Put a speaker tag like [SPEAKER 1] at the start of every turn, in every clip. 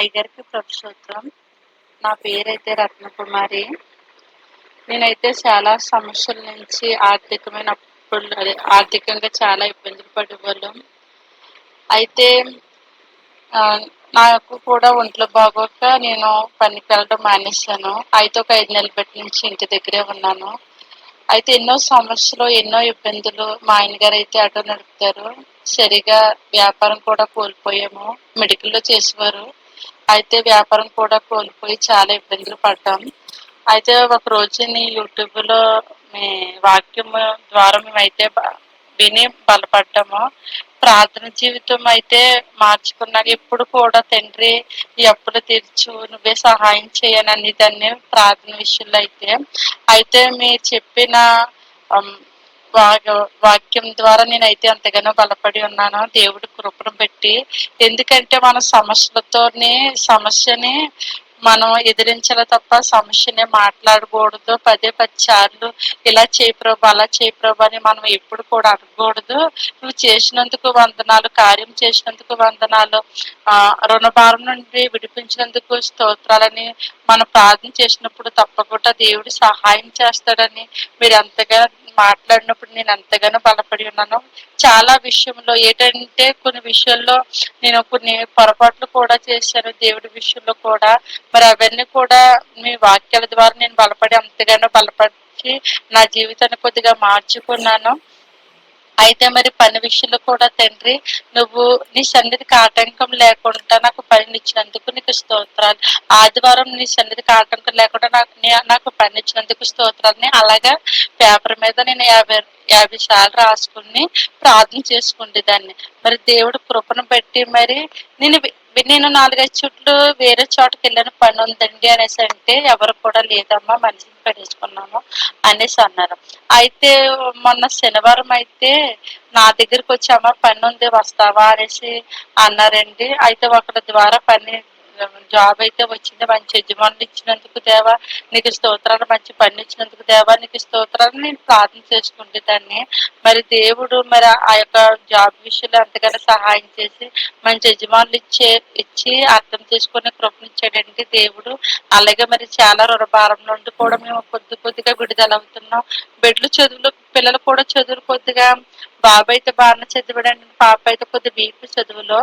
[SPEAKER 1] టైగర్కి ప్రభుత్వం నా పేరైతే రత్నకుమారి. నేనైతే చాలా సమస్యల నుంచి ఆర్థికమైన అప్పులు అదే ఆర్థికంగా చాలా ఇబ్బందులు పడేవాళ్ళం. అయితే నాకు కూడా ఒంట్లో బాగోక నేను పనికి వెళ్ళడం మానేశాను. అయితే ఒక ఐదు నెలల బట్టి నుంచి ఇంటి దగ్గరే ఉన్నాను. అయితే ఎన్నో సమస్యలు ఎన్నో ఇబ్బందులు మా ఆయన గారు అయితే ఆటో నడుపుతారు. సరిగా వ్యాపారం కూడా కోల్పోయాము. మెడికల్లో చేసేవారు. అయితే వ్యాపారం కూడా కోల్పోయి చాలా ఇబ్బందులు పడ్డాం అయితే ఒక రోజు నీ యూట్యూబ్లో మీ వాక్యం ద్వారా మేమైతే విని బలపడ్డాము. ప్రార్థన జీవితం అయితే మార్చుకున్నాక ఎప్పుడు కూడా తండ్రి ఈ అప్పులు తీర్చు నువ్వే సహాయం చేయను అనేదాన్ని ప్రార్థన విషయంలో అయితే. అయితే మీరు చెప్పిన వాక్యం ద్వారా నేనైతే ఎంతగానో బలపడి ఉన్నాను. దేవుడి కృపను పెట్టి ఎందుకంటే మన సమస్యలతోనే సమస్యని మనం ఎదిరించాలి తప్ప సమస్యనే మాట్లాడకూడదు. పదే పది సార్లు ఇలా చేయి ప్రభు అలా చేయి ప్రభు అని మనం ఎప్పుడు కూడా అనకూడదు నువ్వు చేసినందుకు వందనాలు కార్యం చేసినందుకు వందనాలు ఆ రుణభారం నుండి విడిపించినందుకు స్తోత్రాలని మనం ప్రార్థన చేసినప్పుడు తప్పకుండా దేవుడు సహాయం చేస్తాడని మీరు ఎంతగా మాట్లాడినప్పుడు నేను ఎంతగానో బలపడి ఉన్నాను. చాలా విషయంలో ఏంటంటే కొన్ని విషయాల్లో నేను కొన్ని పొరపాట్లు కూడా చేశాను. దేవుడి విషయంలో కూడా మరి అవన్నీ కూడా మీ వాక్యాల ద్వారా నేను బలపడి అంతగానో బలపరిచి నా జీవితాన్ని కొద్దిగా మార్చుకున్నాను. అయితే మరి పని విషయంలో కూడా తండ్రి నువ్వు నీ సన్నిధికి ఆటంకం లేకుండా నాకు పని ఇచ్చినందుకు నీకు స్తోత్రాలు. ఆదివారం నీ సన్నిధికి ఆటంకం లేకుండా నాకు నాకు పని ఇచ్చినందుకు స్తోత్రాలని అలాగా పేపర్ మీద నేను యాభై యాభై సార్లు రాసుకుని ప్రార్థన చేసుకుంటే దాన్ని మరి దేవుడు కృపను బట్టి మరి నేను నేను నాలుగైదు చుట్లు వేరే చోటకి వెళ్ళిన పని ఉందండి అనేసి అంటే ఎవరు కూడా లేదమ్మా మనిషిని పడేసుకున్నాము అనేసి అన్నారు. అయితే మొన్న శనివారం అయితే నా దగ్గరికి వచ్చి అమ్మ పని ఉంది వస్తావా? అనేసి అన్నారండి. అయితే ఒకరి ద్వారా పని జాబ్ అయితే వచ్చింది మంచి యజమానులు ఇచ్చినందుకు దేవా నీకు స్తోత్రాలు మంచి పని ఇచ్చినందుకు దేవా నీకు స్తోత్రాలు నేను ప్రార్థన చేసుకుంటే దాన్ని. మరి దేవుడు మరి ఆ యొక్క జాబ్ విషయంలో ఎంతగానో సహాయం చేసి మంచి యజమానులు ఇచ్చే ఇచ్చి అర్థం చేసుకునే కృపనిచ్చాడండి దేవుడు. అలాగే మరి చాలా రుణభారం నుండి కూడా మేము కొద్ది కొద్దిగా విడుదల అవుతున్నాం. బిడ్డలు చదువులు పిల్లలు కూడా చదువులు కొద్దిగా బాబు అయితే బాగానే చదివాడండి పాప అయితే కొద్ది వీక్ చదువులో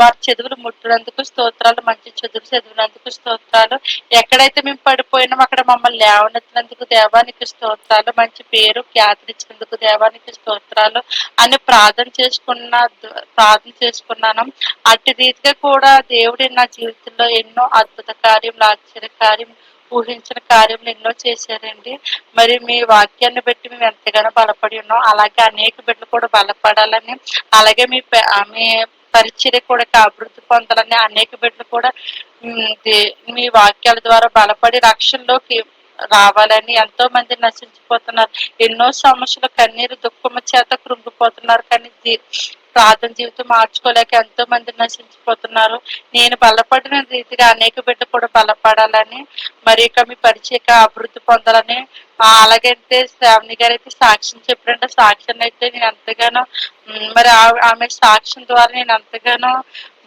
[SPEAKER 1] వారి చదువులు ముట్టినందుకు స్తోత్రాలు మంచి చదువులు చదివినందుకు స్తోత్రాలు. ఎక్కడైతే మేము పడిపోయినాం అక్కడ మమ్మల్ని లేవనెత్తినందుకు దేవానికి స్తోత్రాలు మంచి పేరు ఖ్యాతినిచ్చినందుకు దేవానికి స్తోత్రాలు అని ప్రార్థన చేసుకున్న ప్రార్థన చేసుకున్నాను. అట్టి రీతిగా కూడా దేవుడి నా జీవితంలో ఎన్నో అద్భుత కార్యం ఆశ్చర్య కార్యం ఊహించిన కార్యములు ఎన్నో చేశారండి. మరి మీ వాక్యాన్ని బట్టి మేము ఎంతగానో బలపడి ఉన్నాం. అలాగే అనేక బిడ్డలు కూడా బలపడాలని అలాగే మీ ప- మీ పరిచర్య కూడా అభివృద్ధి పొందాలని అనేక బిడ్డలు కూడా మీ వాక్యాల ద్వారా బలపడి రక్షణలోకి రావాలని ఎంతో మంది నశించిపోతున్నారు. ఎన్నో సమస్యలు కన్నీరు దుఃఖము చేత కృంగిపోతున్నారు. కానీ ప్రార్థన జీవితం మార్చుకోలేక ఎంతో మంది నశించిపోతున్నారు. నేను బలపడిన రీతిగా అనేక బిడ్డ కూడా బలపడాలని మరి ఇక మీ పరిచయక అభివృద్ధి పొందాలని అలాగైతే శ్రావణి గారు అయితే సాక్ష్యం చెప్పారంటే. సాక్ష్యం అయితే నేను ఎంతగానో మరి ఆమె సాక్ష్యం ద్వారా నేను ఎంతగానో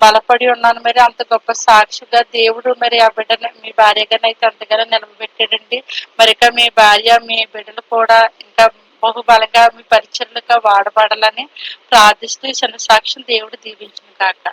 [SPEAKER 1] బలపడి ఉన్నాను. మరి అంత గొప్ప సాక్షిగా దేవుడు మరి ఆ బిడ్డని మీ భార్యగానైతే అంతగానో నిలబెట్టాడండి. మరి ఇక మీ భార్య మీ బిడ్డలు కూడా ఇంకా బహుబలంగా మీ పరిచర్లుగా వాడబడాలని ప్రార్థిస్తూ ఈ చిన్న సాక్ష్యం దేవుడు దీవించిన కాక